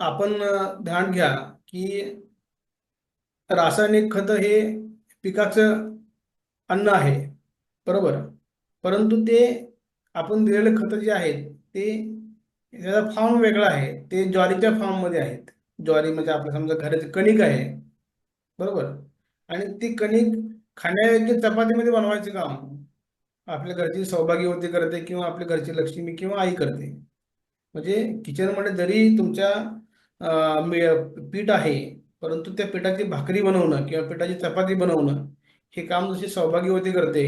आपण ध्यान घ्या की रासायनिक खत हे पिकाचं अन्न आहे बरोबर? परंतु ते आपण दिलेले खत जे आहेत ते त्याचा फॉर्म वेगळा आहे. ते ज्वारीच्या फॉर्ममध्ये आहेत. ज्वारी म्हणजे आपलं समजा घराचं कणिक आहे बरोबर? आणि ती कणिक खाण्यायोग्य चपातीमध्ये बनवायचं काम आपल्या घरची सौभाग्यवती करते किंवा आपल्या घरची लक्ष्मी किंवा आई करते. म्हणजे किचनमध्ये जरी तुमच्या पीठ आहे परंतु त्या पिठाची भाकरी बनवणं किंवा पिठाची चपाती बनवणं हे काम जशी सौभाग्यवती करते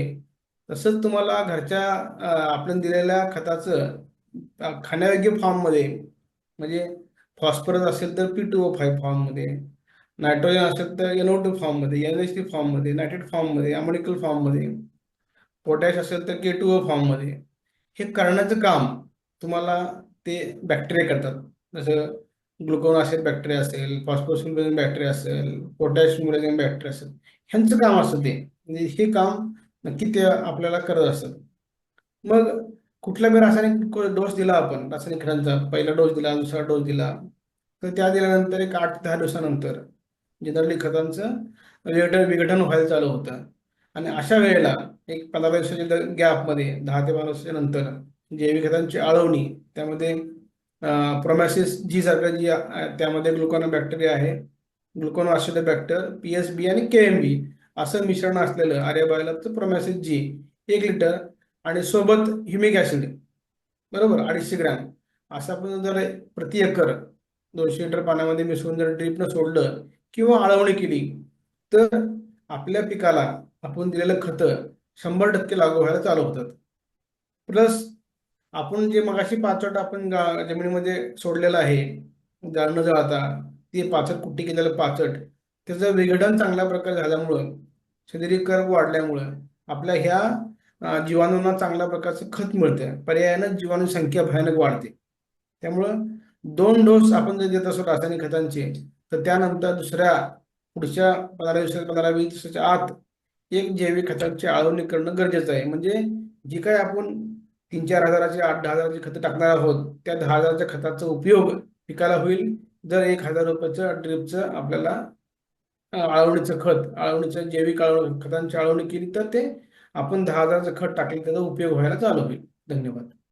तसंच तुम्हाला घरच्या आपण दिलेल्या खताचं खाण्यायोग्य फॉर्ममध्ये म्हणजे फॉस्फरस असेल तर पी टू ओ फाईव्ह फॉर्ममध्ये नायट्रोजन असेल तर एनओ टू फॉर्ममध्ये एन एच टी फॉर्ममध्ये नायट्रेट फॉर्ममध्ये अमोनिकल फॉर्ममध्ये पोटॅश असेल तर के टू ओ फॉर्ममध्ये हे करण्याचं काम तुम्हाला ते बॅक्टेरिया करतात. जसं ग्लुकोन असेल बॅक्टेरिया असेल फॉस्फरस बॅक्टेरिया असेल पोटॅश मुळे बॅक्टेरिया असेल ह्यांचं काम असतं ते म्हणजे हे काम नक्की ते आपल्याला करत असतात मग कुठला बी रासायनिक डोस दिला आपण रासायनिक खतांचा पहिला डोस दिला दुसरा डोस दिला तर त्या दिल्यानंतर एक आठ दहा दिवसानंतर जनरली खतांचं विघटन विघटन व्हायला चालू होतं. आणि अशा वेळेला एक पंधरा दिवसाच्या गॅपमध्ये दहा ते बारा वर्षाच्या नंतर जैविक खतांची आळवणी त्यामध्ये प्रोमॅसिस जी सारखं जी त्यामध्ये ग्लुकोना बॅक्टेरिया आहे. ग्लुकोनो बॅक्टर पी एस बी आणि के एम बी असं मिश्रण असलेलं आर्यबायोलाचं प्रोमॅसिस जी एक लिटर आणि सोबत ह्युमिक ॲसिड बरोबर अडीचशे ग्रॅम. असं आपण जर प्रति एकर दोनशे लिटर पाण्यामध्ये मिसळून जर ड्रीपनं सोडलं किंवा आळवणी केली तर आपल्या पिकाला आपण दिलेलं खतं शंभर टक्के लागू व्हायला चालू होतात. प्लस आपण जे मगाशी पाचट आपण जमिनीमध्ये सोडलेलं आहे जाळ न जाळता ते पाचट कुट्टी केलेलं पाचट त्याचं विघटन चांगल्या प्रकारे झाल्यामुळं सेंद्रिय कर्ब वाढल्यामुळं आपल्या ह्या जीवाणूंना चांगल्या प्रकारचं खत मिळतं पर्यायानं जीवाणू संख्या भयानक वाढते. त्यामुळं दोन डोस आपण जर देत असो रासायनिक खतांचे तर त्यानंतर दुसऱ्या पुढच्या पंधरा दिवसा पंधरा वीस दिवसाच्या आत एक जैविक खतांची आळवणी करणं गरजेचं आहे. म्हणजे जी काय आपण तीन चार हजाराचे आठ दहा हजाराची खतं टाकणार आहोत. त्या दहा हजाराच्या खताचा उपयोग पिकाला होईल. जर एक हजार रुपयाचं ड्रिपचं आपल्याला आळवणीचं खत आळवणीचं जैविक आळवण खतांची आळवणी केली तर ते आपण दहा हजाराचं खत टाकले त्याचा उपयोग व्हायला चालू होईल. धन्यवाद.